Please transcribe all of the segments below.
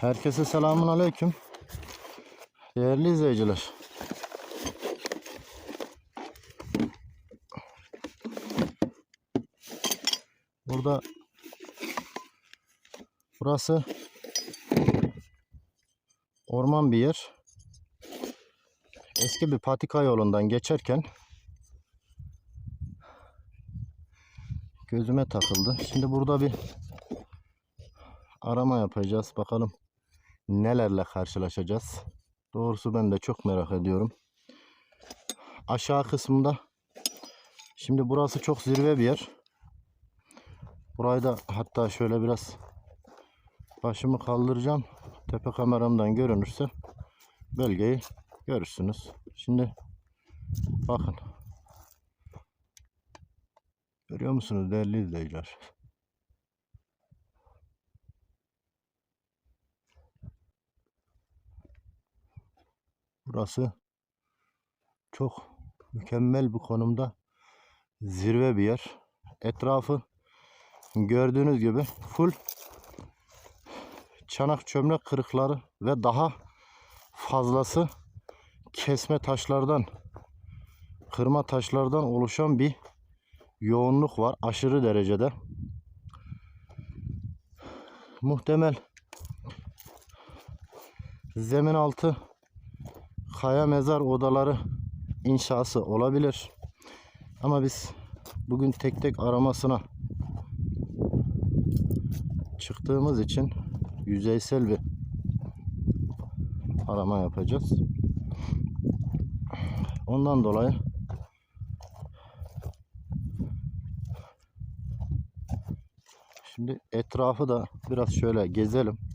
Herkese selamun aleyküm. Değerli izleyiciler. Burada burası orman bir yer. Eski bir patika yolundan geçerken gözüme takıldı. Şimdi burada bir arama yapacağız. Bakalım nelerle karşılaşacağız. Doğrusu ben de çok merak ediyorum. Aşağı kısmında şimdi burası çok zirve bir yer. Burayı da hatta şöyle biraz başımı kaldıracağım. Tepe kameramdan görünürse bölgeyi görürsünüz. Şimdi bakın. Görüyor musunuz değerli izleyiciler? Burası çok mükemmel bir konumda zirve bir yer. Etrafı gördüğünüz gibi full çanak çömlek kırıkları ve daha fazlası kesme taşlardan kırma taşlardan oluşan bir yoğunluk var aşırı derecede. Muhtemel zemin altı kaya mezar odaları inşası olabilir. Ama biz bugün tek tek aramasına çıktığımız için yüzeysel bir arama yapacağız. Ondan dolayı şimdi etrafı da biraz şöyle gezelim.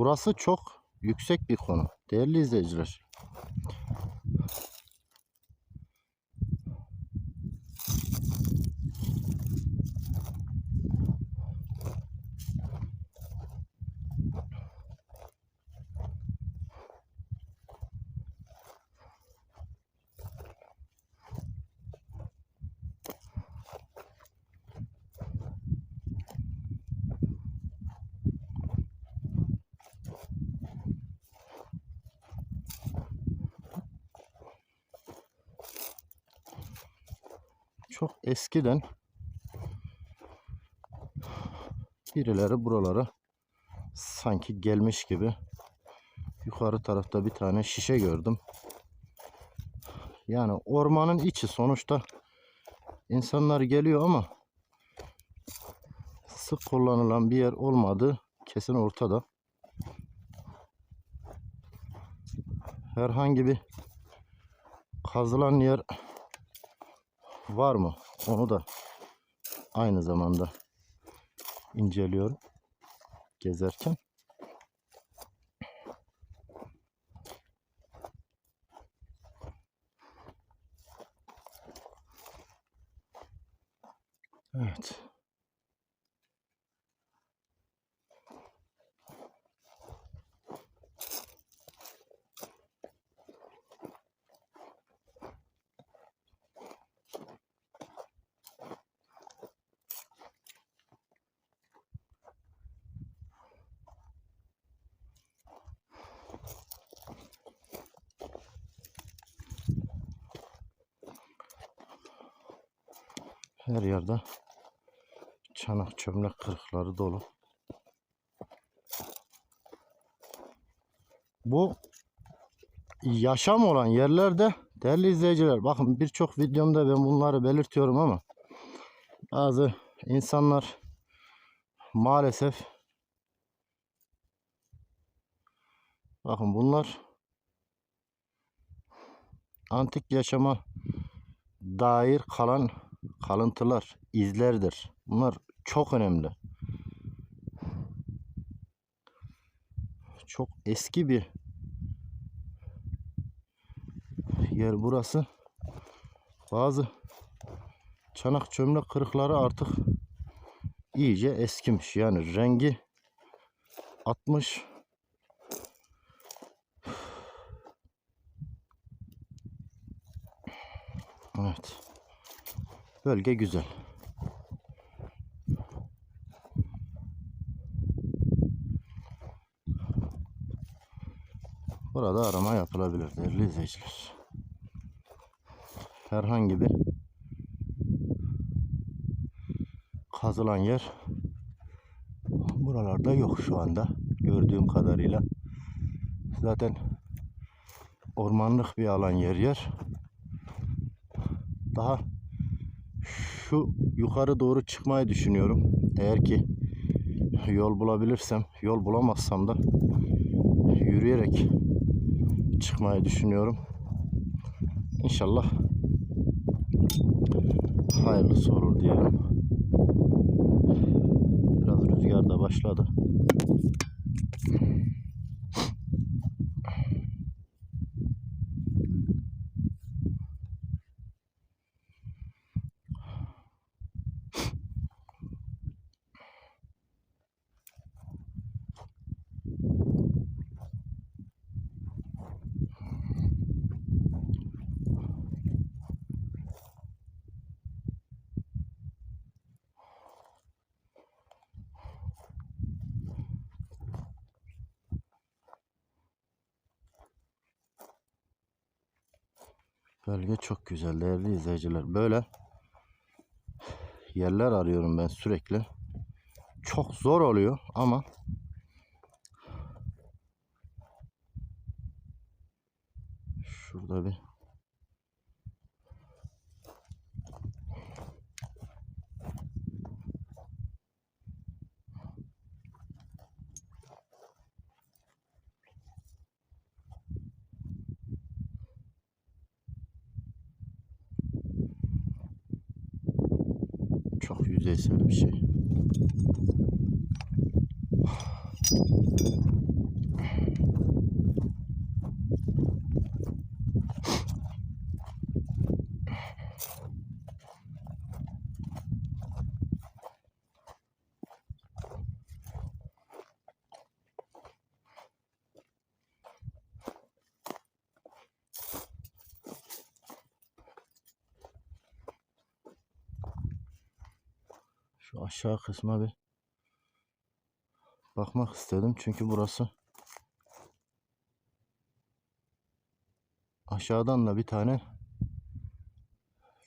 Burası çok yüksek bir konu. Değerli izleyiciler. Çok eskiden birileri buralara sanki gelmiş gibi yukarı tarafta bir tane şişe gördüm. Yani ormanın içi sonuçta insanlar geliyor ama sık kullanılan bir yer olmadığı kesin ortada. Herhangi bir kazılan yer var mı? Onu da aynı zamanda inceliyorum gezerken. Her yerde çanak çömlek kırıkları dolu. Bu yaşam olan yerlerde değerli izleyiciler bakın birçok videomda ben bunları belirtiyorum ama bazı insanlar maalesef bakın bunlar antik yaşama dair kalan kalıntılar, izlerdir. Bunlar çok önemli. Çok eski bir yer burası. Bazı çanak çömlek kırıkları artık iyice eskimiş. Yani rengi atmış. Evet. Bölge güzel. Burada arama yapılabilir değerli izleyiciler. Herhangi bir kazılan yer buralarda yok şu anda gördüğüm kadarıyla. Zaten ormanlık bir alan yer yer. Daha şu yukarı doğru çıkmayı düşünüyorum. Eğer ki yol bulabilirsem, yol bulamazsam da yürüyerek çıkmayı düşünüyorum. İnşallah hayırlısı olur diyelim. Biraz rüzgar da başladı. Bölge çok güzel değerli izleyiciler. Böyle yerler arıyorum ben sürekli. Çok zor oluyor ama şurada bir çok yüzeysel bir şey. Şu aşağı kısma bir bakmak istedim. Çünkü burası aşağıdan da bir tane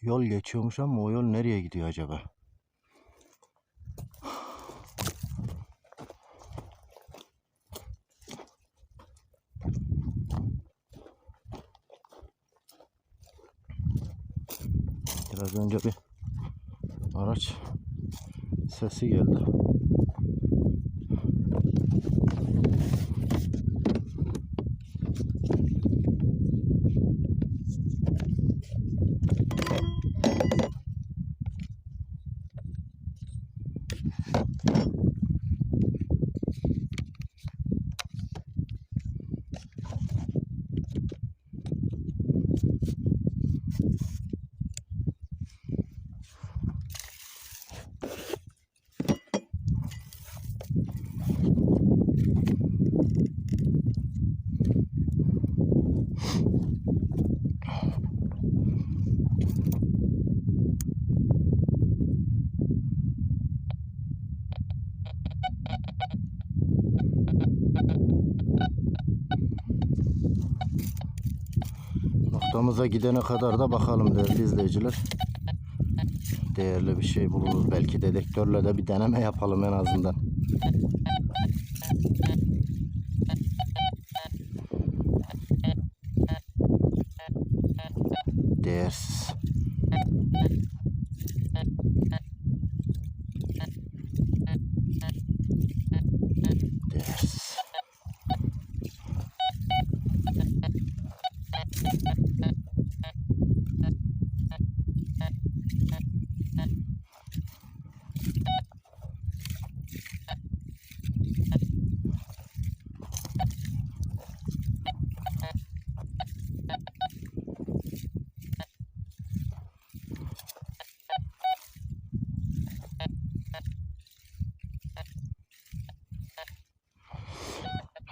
yol geçiyormuş ama o yol nereye gidiyor acaba? Biraz önce bir geldi. Noktamıza gidene kadar da bakalım değerli izleyiciler. Değerli bir şey buluruz. Belki dedektörle de bir deneme yapalım en azından. Değersiz. Değersiz.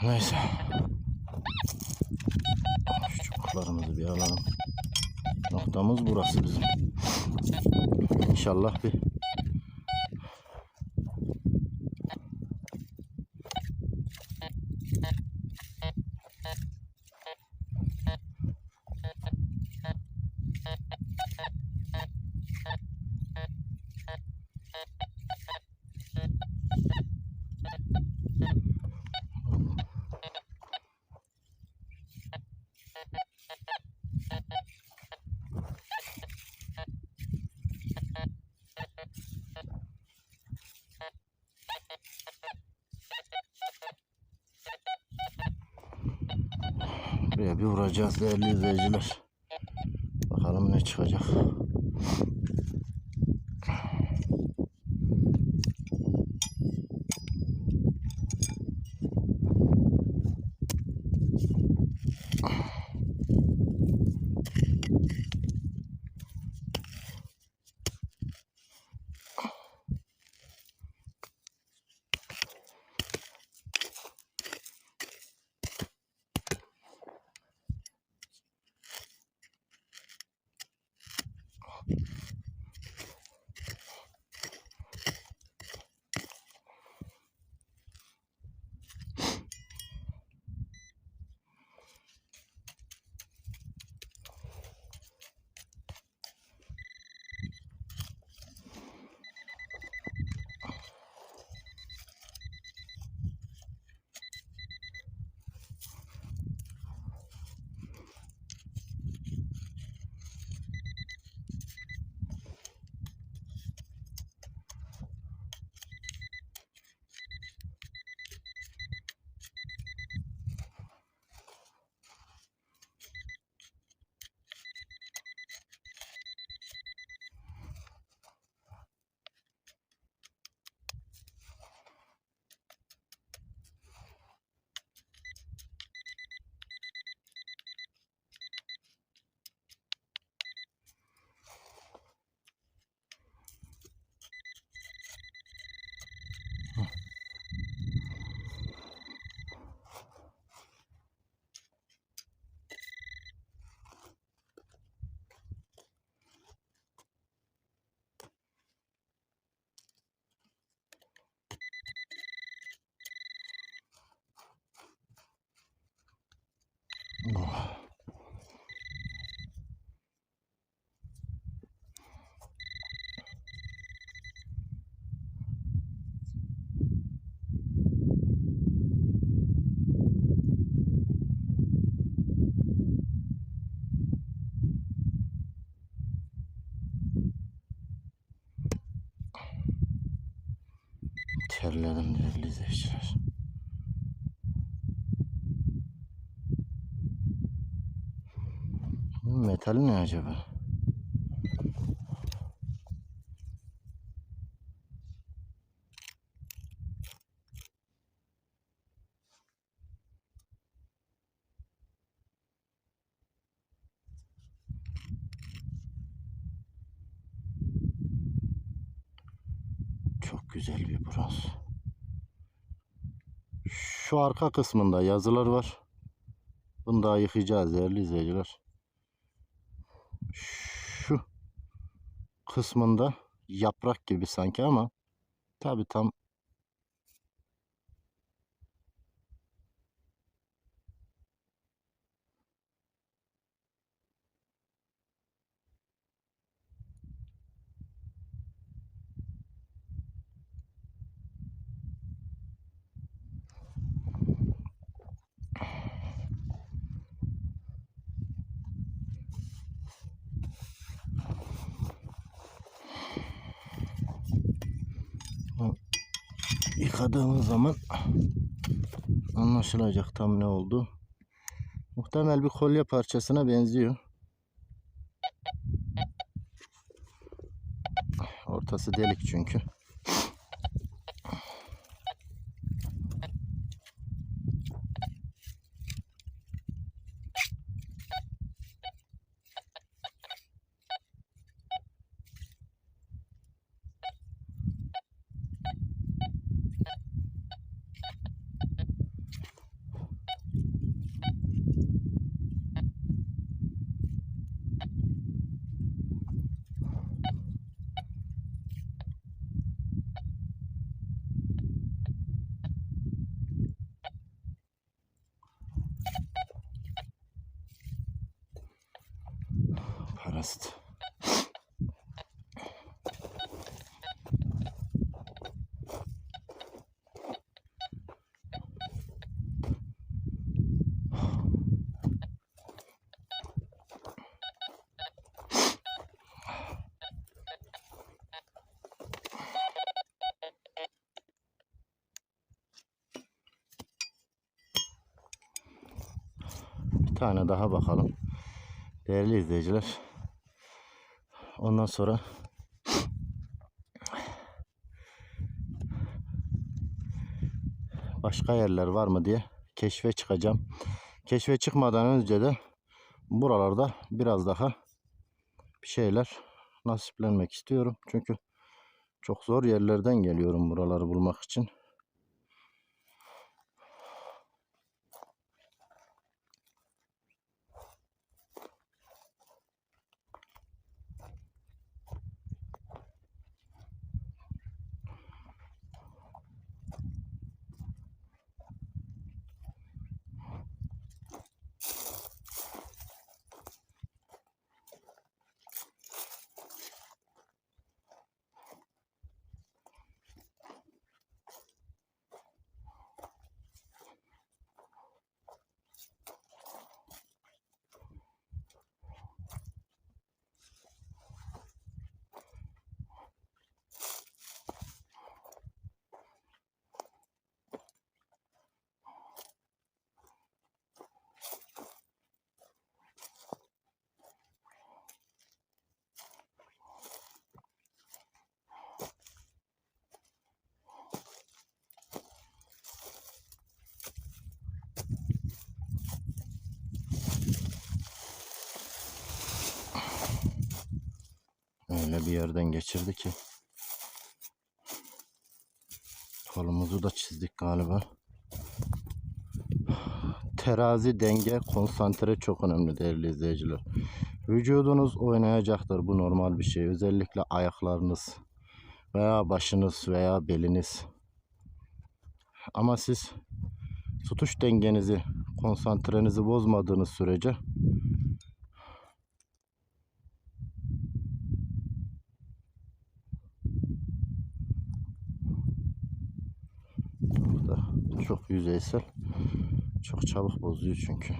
Neyse. Şu çubuklarımızı bir alalım. Noktamız burası bizim. İnşallah bir Vuracağız değerli izleyiciler. Bakalım ne çıkacak. Oh. Terledim değerli. Metal ne acaba? Çok güzel bir bronz. Şu arka kısmında yazılar var. Bunu daha yıkayacağız değerli izleyiciler şu kısmında yaprak gibi sanki ama tabi tam zaman anlaşılacak tam ne oldu. Muhtemel bir kolye parçasına benziyor. Ortası delik çünkü. Tane daha bakalım. Değerli izleyiciler. Ondan sonra başka yerler var mı diye keşfe çıkacağım. Keşfe çıkmadan önce de buralarda biraz daha bir şeyler nasiplenmek istiyorum. Çünkü çok zor yerlerden geliyorum buraları bulmak için. Bir yerden geçirdi ki. Kolumuzu da çizdik galiba. Terazi, denge, konsantre çok önemli değerli izleyiciler. Vücudunuz oynayacaktır bu normal bir şey. Özellikle ayaklarınız veya başınız veya beliniz. Ama siz tutuş dengenizi, konsantrenizi bozmadığınız sürece Burada çok yüzeysel. Çok çabuk bozuyor çünkü.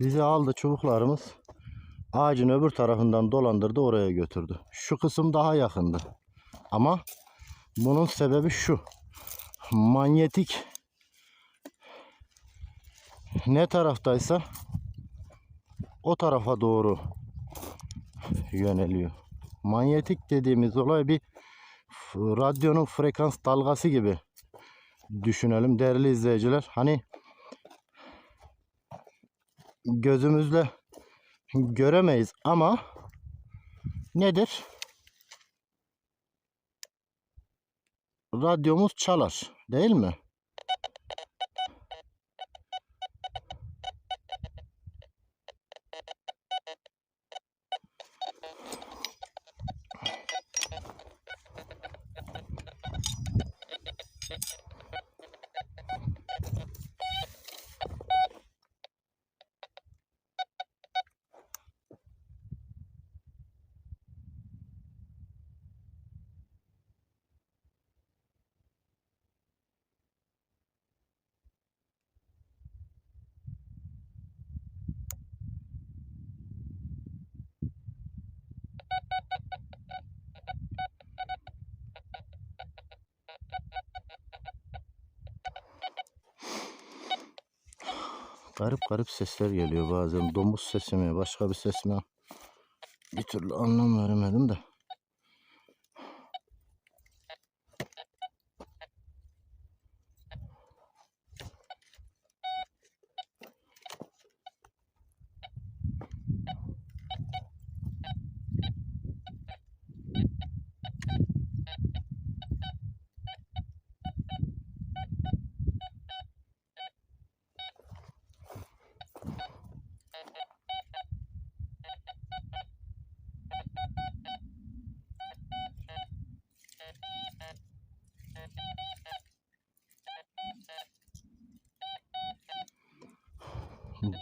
Bizi aldı çubuklarımız. Ağacın öbür tarafından dolandırdı oraya götürdü. Şu kısım daha yakındı. Ama bunun sebebi şu. Manyetik ne taraftaysa o tarafa doğru yöneliyor. Manyetik dediğimiz olay bir radyonun frekans dalgası gibi düşünelim değerli izleyiciler. Hani gözümüzle göremeyiz ama nedir? Radyomuz çalar değil mi? Garip garip sesler geliyor bazen. Domuz sesi mi, başka bir ses mi? Bir türlü anlam veremedim de.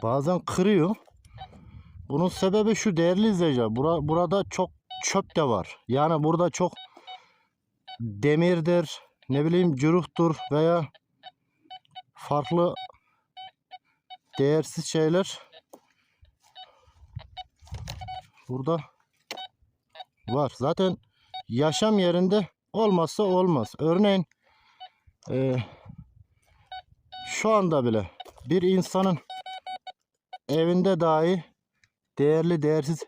Bazen kırıyor. Bunun sebebi şu değerli izleyiciler. Bura, burada çok çöp de var. Yani burada çok demirdir, ne bileyim cürühtur veya farklı değersiz şeyler burada var. Zaten yaşam yerinde olmazsa olmaz. Örneğin eee, şu anda bile bir insanın evinde dahi değerli değersiz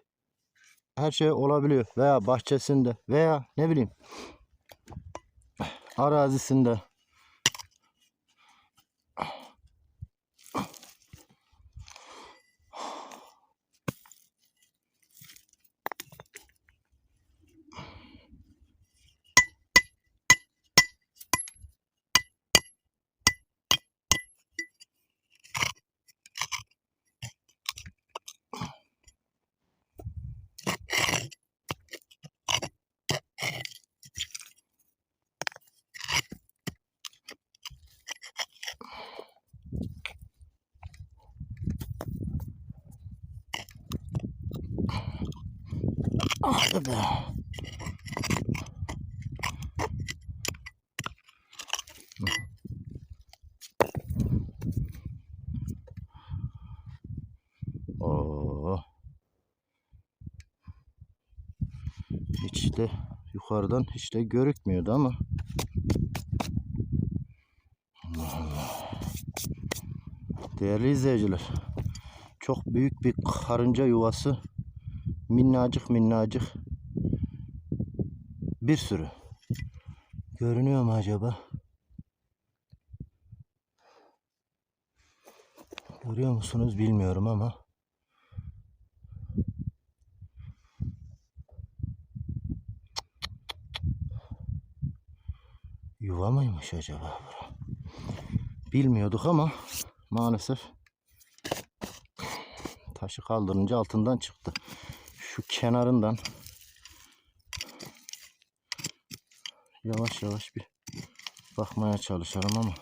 her şey olabiliyor veya bahçesinde veya ne bileyim arazisinde De yukarıdan hiç de görükmüyordu ama. Allah Allah. Değerli izleyiciler. Çok büyük bir karınca yuvası. Minnacık minnacık. Bir sürü. Görünüyor mu acaba? Görüyor musunuz bilmiyorum ama. Mıymış acaba bura? Bilmiyorduk ama maalesef taşı kaldırınca altından çıktı. Şu kenarından yavaş yavaş bir bakmaya çalışalım ama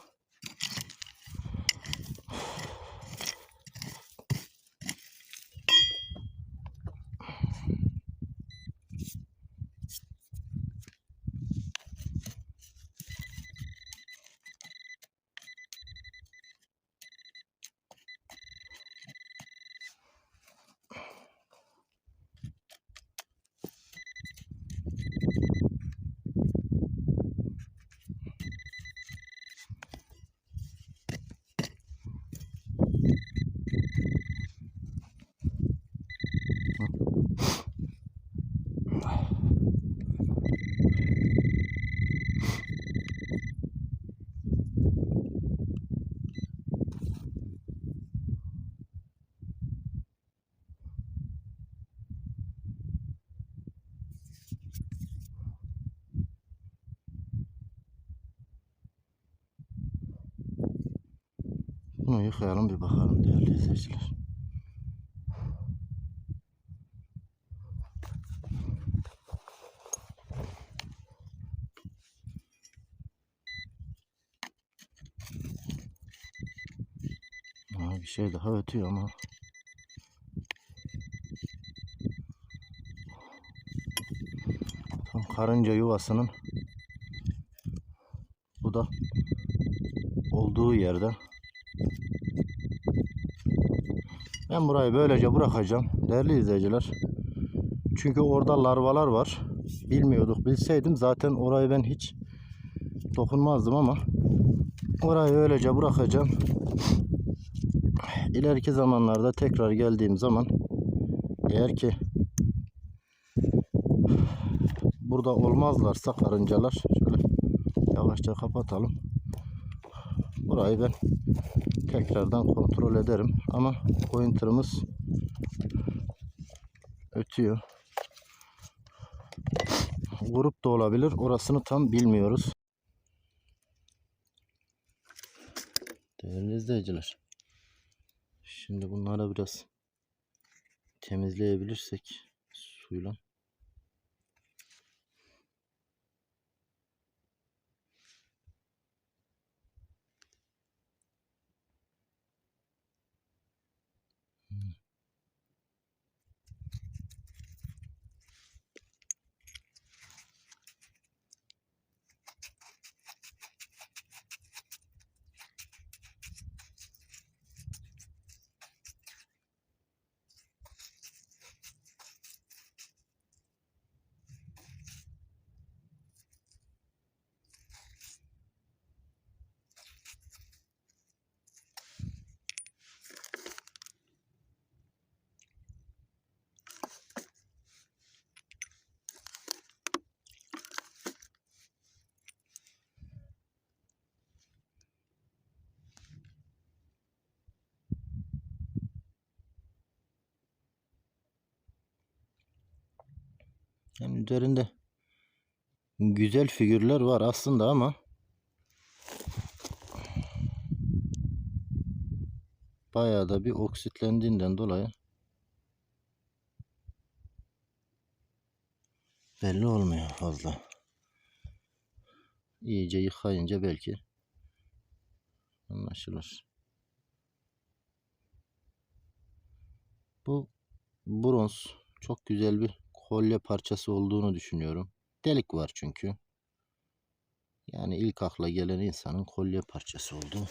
bunu yıkayalım bir bakalım değerli izleyiciler. Aa, bir şey daha ötüyor ama. Tam karınca yuvasının bu da olduğu yerde. Ben burayı böylece bırakacağım değerli izleyiciler. Çünkü orada larvalar var. Bilmiyorduk. Bilseydim zaten orayı ben hiç dokunmazdım ama orayı öylece bırakacağım. İleriki zamanlarda tekrar geldiğim zaman eğer ki burada olmazlarsa karıncalar şöyle yavaşça kapatalım. Burayı ben tekrardan kontrol ederim ama pointer'ımız ötüyor. Grup da olabilir. Orasını tam bilmiyoruz. Değerli izleyiciler. Şimdi bunları biraz temizleyebilirsek suyla. Yani üzerinde güzel figürler var aslında ama bayağı da bir oksitlendiğinden dolayı belli olmuyor fazla. İyice yıkayınca belki anlaşılır. Bu bronz çok güzel bir kolye parçası olduğunu düşünüyorum. Delik var çünkü. Yani ilk akla gelen insanın kolye parçası olduğu.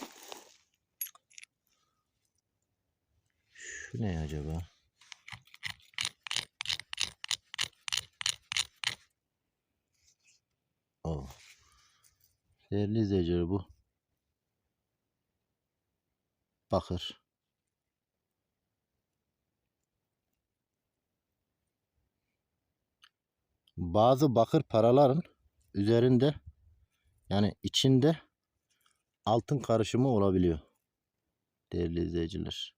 Şu ne acaba? Oh. Değerli izleyiciler bu. Bakır. Bazı bakır paraların üzerinde yani içinde altın karışımı olabiliyor. Değerli izleyiciler.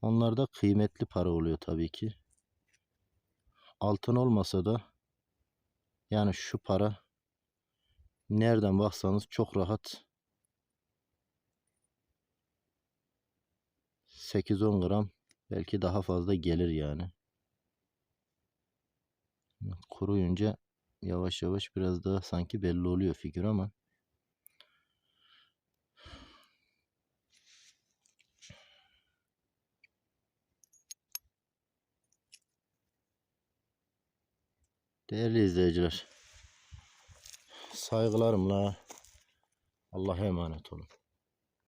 Onlar da kıymetli para oluyor tabii ki. Altın olmasa da yani şu para nereden baksanız çok rahat 8-10 gram belki daha fazla gelir yani. Kuruyunca yavaş yavaş biraz daha sanki belli oluyor figür ama Değerli izleyiciler, saygılarımla Allah'a emanet olun.